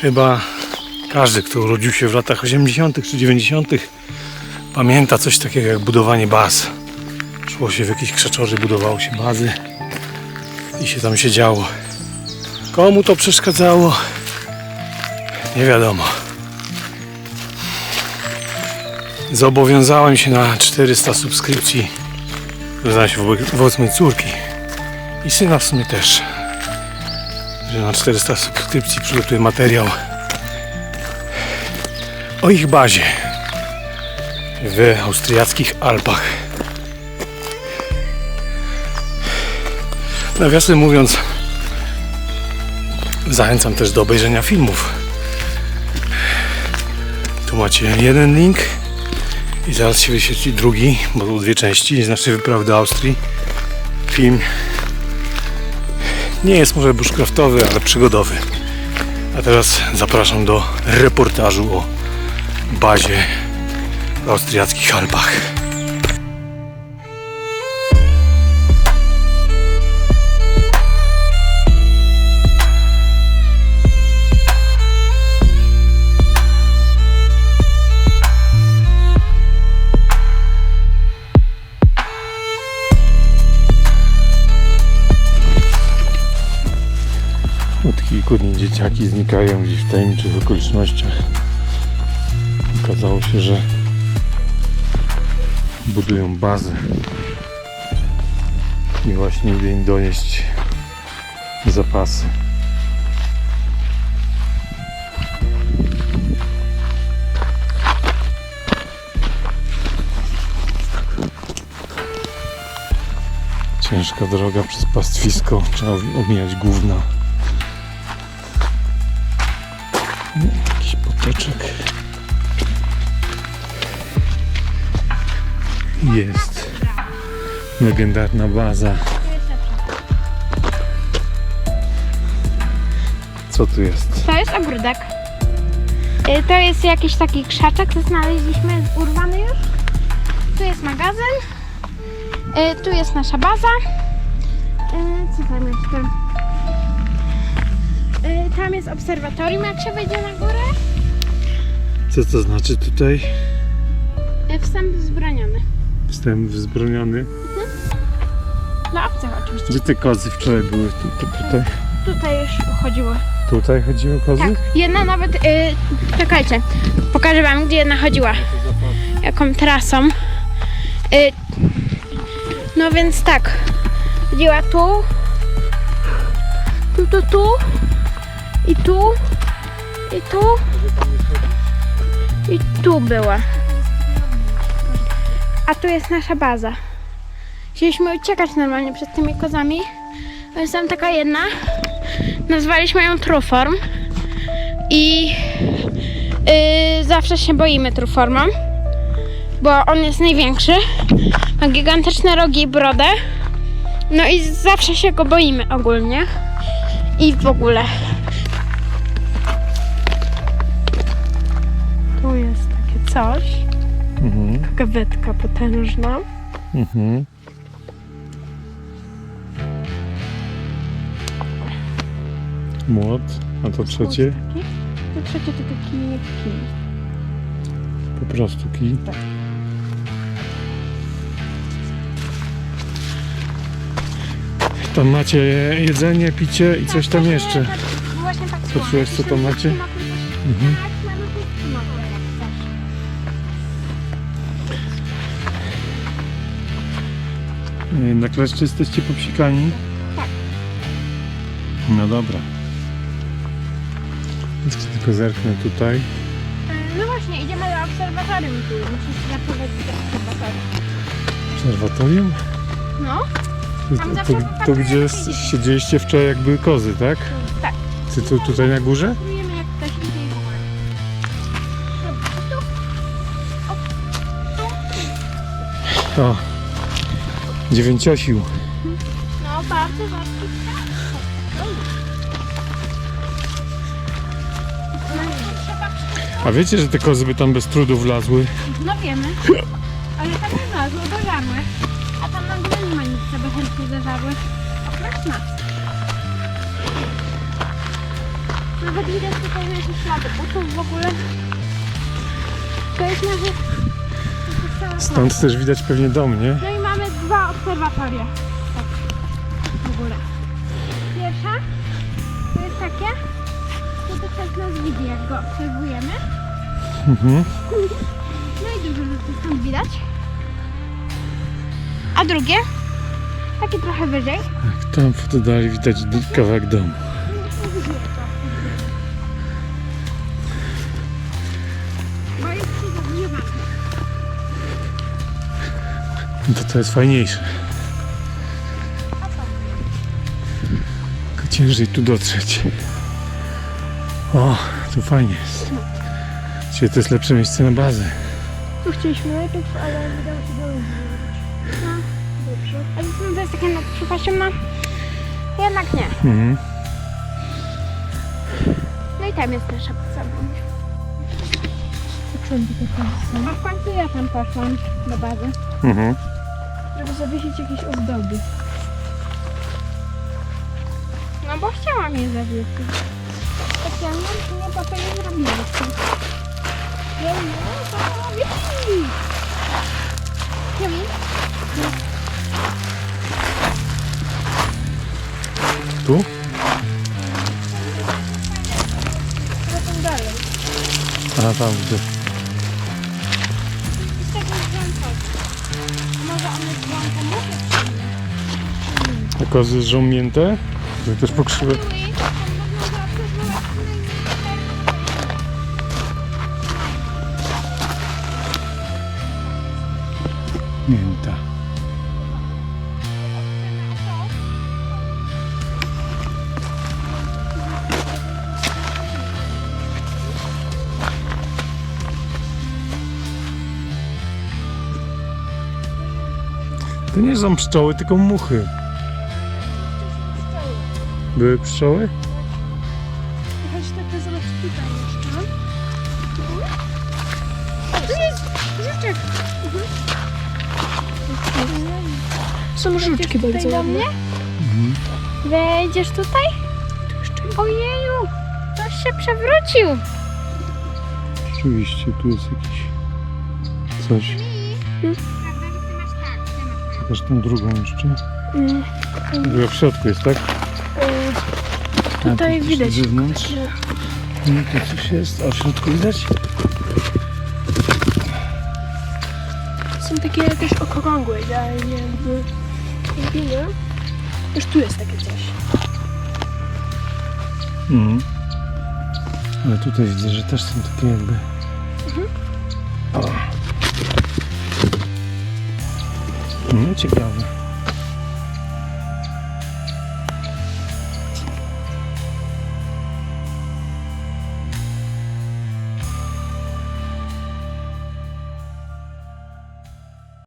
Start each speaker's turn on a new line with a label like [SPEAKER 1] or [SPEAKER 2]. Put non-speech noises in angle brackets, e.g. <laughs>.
[SPEAKER 1] Chyba każdy, kto urodził się w latach 80. czy 90., pamięta coś takiego jak budowanie baz. Szło się w jakieś krzaczory, budowało się bazy i się tam siedziało. Komu to przeszkadzało? Nie wiadomo. Zobowiązałem się na 400 subskrypcji. Związałem się wo- wobec mojej córki i syna w sumie też. Że na 400 subskrypcji przygotuję materiał o ich bazie w austriackich Alpach. Nawiasem mówiąc, zachęcam też do obejrzenia filmów. Tu macie jeden link i zaraz się wyświetli drugi, bo to dwie części z naszej wyprawy do Austrii. Film nie jest może bushcraftowy, ale przygodowy. A teraz zapraszam do reportażu o bazie w austriackich Alpach. Dzieciaki znikają gdzieś w tajemniczych okolicznościach. Okazało się, że budują bazę i właśnie idę im donieść zapasy. Ciężka droga przez pastwisko, trzeba omijać gówna. Poteczek. Jest legendarna baza. Co tu jest?
[SPEAKER 2] To jest ogródek. Y, To jest jakiś taki krzaczek, co znaleźliśmy urwany już. Tu jest magazyn. Y, Tu jest nasza baza. Y, Co tam jeszcze? Y, Tam jest obserwatorium, jak się wejdzie na górę.
[SPEAKER 1] Co to znaczy tutaj?
[SPEAKER 2] Y, Wstęp wzbroniony.
[SPEAKER 1] Wstęp wzbroniony.
[SPEAKER 2] Dla obcych oczywiście.
[SPEAKER 1] Gdzie te kozy wczoraj były? Tu, tu, tutaj?
[SPEAKER 2] Tutaj już chodziło.
[SPEAKER 1] Tutaj chodziły kozy?
[SPEAKER 2] Tak, jedna nawet, y, czekajcie, pokażę wam, gdzie jedna chodziła. Jaką trasą. Y, no więc tak, chodziła tu, tu, tu, tu i tu, i tu, i tu była. A tu jest nasza baza. Chcieliśmy uciekać normalnie przed tymi kozami. Jest tam taka jedna. Nazwaliśmy ją Truform i yy, zawsze się boimy Truforma, bo on jest największy, ma gigantyczne rogi i brodę, no i zawsze się go boimy ogólnie i w ogóle. Coś,
[SPEAKER 1] Mhm.
[SPEAKER 2] taka wędka potężna.
[SPEAKER 1] Mhm. Młot, a to trzecie?
[SPEAKER 2] Taki. To trzecie to taki kij.
[SPEAKER 1] Po prostu kij.
[SPEAKER 2] Tak.
[SPEAKER 1] Tam macie jedzenie, picie i coś tam jeszcze.
[SPEAKER 2] Właśnie tak
[SPEAKER 1] Poczułeś, co tam macie? Mhm. Na kleszcze jesteście popsikani?
[SPEAKER 2] Tak.
[SPEAKER 1] No dobra. Jeszcze tylko zerknę tutaj.
[SPEAKER 2] No właśnie, idziemy do obserwatorium tu. Musisz zaprowadzić do obserwatorium.
[SPEAKER 1] Obserwatorium?
[SPEAKER 2] No, Tam
[SPEAKER 1] to, to, to gdzie
[SPEAKER 2] siedzieli.
[SPEAKER 1] siedzieliście wczoraj jak były kozy, tak?
[SPEAKER 2] tak.
[SPEAKER 1] Ty tu, tutaj na górze?
[SPEAKER 2] Spróbujemy jak ktoś idzie.
[SPEAKER 1] O. Dziewięciosił.
[SPEAKER 2] No, bardzo rzadki
[SPEAKER 1] A wiecie, że te kozy by tam bez trudu wlazły?
[SPEAKER 2] No wiemy. Ale tak nie ma, zauważamy. A tam na górze nie ma nic, co by chętnie zażarły. Oprócz nas. Nawet widać tutaj jakieś ślady butów w ogóle. To jest cała
[SPEAKER 1] Stąd też widać pewnie dom, nie?
[SPEAKER 2] No i obserwatoria. Tak. W ogóle. Pierwsza to jest takie, to ktoś nas widzi, jak go obserwujemy.
[SPEAKER 1] Mhm. <laughs>
[SPEAKER 2] No i dużo rzeczy stąd widać. A drugie, takie trochę wyżej.
[SPEAKER 1] Jak tam w oddali widać kawałek domu. To to jest fajniejsze. Tylko ciężej tu dotrzeć. O, tu fajnie jest. Dzisiaj to jest lepsze miejsce na bazę.
[SPEAKER 2] Tu chcieliśmy najpierw, ale udało się dołączyć. No, dobrze. Ale to- to jest takie nad przepaścią, no. Jednak nie.
[SPEAKER 1] Mhm.
[SPEAKER 2] No i tam jest nasza podstawowa. A w końcu ja tam poszłam do bazy,
[SPEAKER 1] Mhm.
[SPEAKER 2] Żeby zawiesić jakieś ozdoby. No bo chciałam je zawiesić. Specjalnie nie to nie zrobiliśmy. Ja nie, to zawiesili. Jumi?
[SPEAKER 1] Tu?
[SPEAKER 2] Potem dalej.
[SPEAKER 1] A tam widzę. A kozy żołmięte? To też pokrzywe. Mięta. To nie są pszczoły, tylko muchy. Były pszczoły?
[SPEAKER 2] Chodź to zobacz tutaj jeszcze. Tu jest żuczek.
[SPEAKER 3] Są żuczki bardzo
[SPEAKER 2] Tutaj do
[SPEAKER 3] ładne.
[SPEAKER 2] mnie?
[SPEAKER 1] Mhm.
[SPEAKER 2] Wejdziesz tutaj? Ojeju, ktoś się przewrócił.
[SPEAKER 1] Rzeczywiście, tu jest jakiś coś. Pokaż tą drugą jeszcze.
[SPEAKER 2] Mm.
[SPEAKER 1] Druga w środku jest, tak? A,
[SPEAKER 3] Tutaj
[SPEAKER 1] tu
[SPEAKER 3] widać.
[SPEAKER 1] Z zewnątrz. No to coś jest. A w środku widać?
[SPEAKER 3] Są takie też okrągłe, idealnie jakby robione. Też tu jest takie coś.
[SPEAKER 1] Mhm. Ale tutaj widzę, że też są takie jakby. O. No ciekawe.